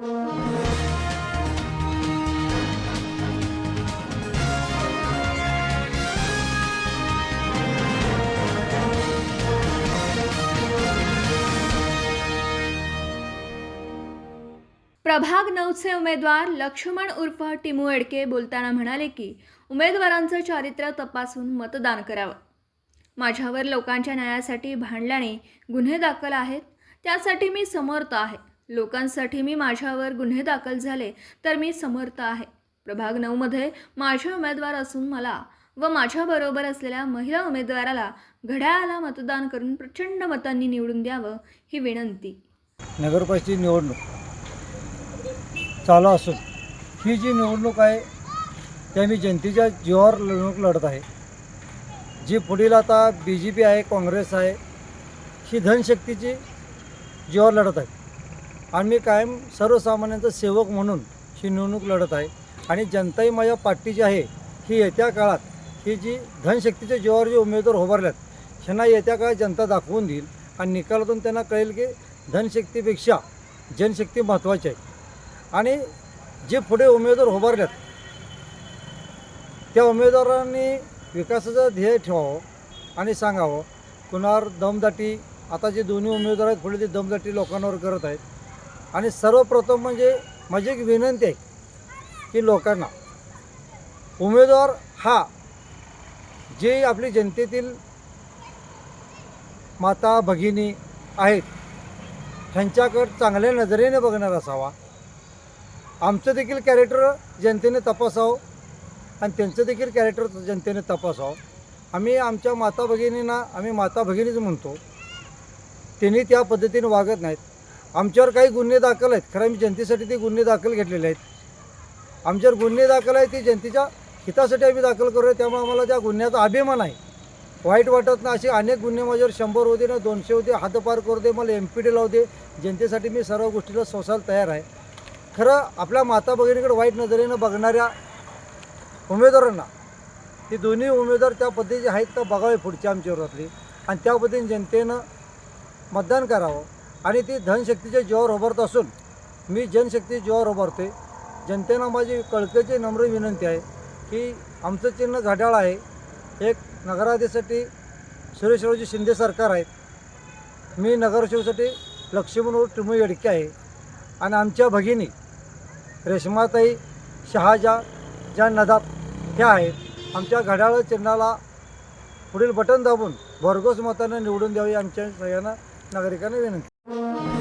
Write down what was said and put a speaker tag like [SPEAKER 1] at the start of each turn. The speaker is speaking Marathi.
[SPEAKER 1] प्रभाग नऊचे उमेदवार लक्ष्मण उर्फ टिमू एडके बोलताना म्हणाले की उमेदवारांचं चारित्र्य तपासून मतदान करावं. माझ्यावर लोकांच्या न्यायासाठी भांडल्याने गुन्हे दाखल आहेत त्यासाठी मी समर्थ आहे. लोकांसाठी मी माझ्यावर गुन्हे दाखल झाले तर मी समर्थ आहे. प्रभाग नऊमध्ये माझे उमेदवार असून मला व माझ्याबरोबर असलेल्या महिला उमेदवाराला घड्याळाला मतदान करून प्रचंड मतांनी निवडून द्यावं ही विनंती.
[SPEAKER 2] नगरपालिकेची निवडणूक चालू असून ही जी निवडणूक आहे ती मी जनतेच्या जीवावर निवडणूक लढत आहे. जी पुढील आता बी जे पी आहे काँग्रेस आहे ही धनशक्तीची जीवावर लढत आहे. आणि मी कायम सर्वसामान्यांचा सेवक म्हणून ही निवडणूक लढत आहे. आणि जनताही माझ्या पार्टीची आहे ही येत्या काळात ही जी धनशक्तीच्या जीवावर जे उमेदवार उभारल्यात ह्यांना येत्या काळात जनता दाखवून देईल. आणि निकालातून त्यांना कळेल की धनशक्तीपेक्षा जनशक्ती महत्त्वाची आहे. आणि जे पुढे उमेदवार उभारल्यात त्या उमेदवारांनी विकासाचं ध्येय ठेवावं आणि सांगावं. कुणावर दमदाटी आता जे दोन्ही उमेदवार आहेत पुढे ते दमदाटी लोकांवर करत आहेत. आणि सर्वप्रथम म्हणजे माझी एक विनंती आहे की लोकांना उमेदवार हा जे आपली जनतेतील माता भगिनी आहेत ह्यांच्याकडं चांगल्या नजरेने बघणार असावा. आमचं देखील कॅरेक्टर जनतेने तपासावं आणि त्यांचं देखील कॅरेक्टर जनतेने तपासावं. आम्ही आमच्या माता भगिनींना आम्ही माता भगिनीच म्हणतो त्यांनी त्या पद्धतीने वागत नाहीत. आमच्यावर काही गुन्हे दाखल आहेत. खरं मी जनतेसाठी ते गुन्हे दाखल घेतलेले आहेत. आमच्यावर गुन्हे दाखल आहेत ते जनतेच्या हितासाठी आम्ही दाखल करूया. त्यामुळे आम्हाला त्या गुन्ह्याचा अभिमान आहे. वाईट वाटत ना असे अनेक गुन्हे माझ्यावर शंभर होते ना दोनशे होते हातपार करू दे मला एम पी डी लावू दे. जनतेसाठी मी सर्व गोष्टीला सोसायला तयार आहे. खरं आपल्या माता भगिनीकडे वाईट नजरेनं बघणाऱ्या उमेदवारांना ते दोन्ही उमेदवार त्या पद्धतीचे आहेत तर बघावे पुढच्या आमच्या विरोधातली आणि त्या पद्धतीने जनतेनं मतदान करावं. आणि ती धनशक्तीच्या जीवावर उभारत असून मी जनशक्ती जीवावर उभारते जनतेनं माझी कळकळीची नम्र विनंती आहे की आमचं चिन्ह घड्याळ आहे. एक नगराधीसाठी सुरेशरावजी शिंदे सरकार आहेत मी नगरसेवसाठी लक्ष्मण टिमू येडके आहे. आणि आमच्या भगिनी रेशमाताई शहाजा ज्या नदाब ह्या आहेत आमच्या घड्याळ चिन्हाला पुढील बटन दाबून भरघोस मतानं निवडून द्यावी आमच्या सगळ्यांना नागरिकांना विनंती. Thank you.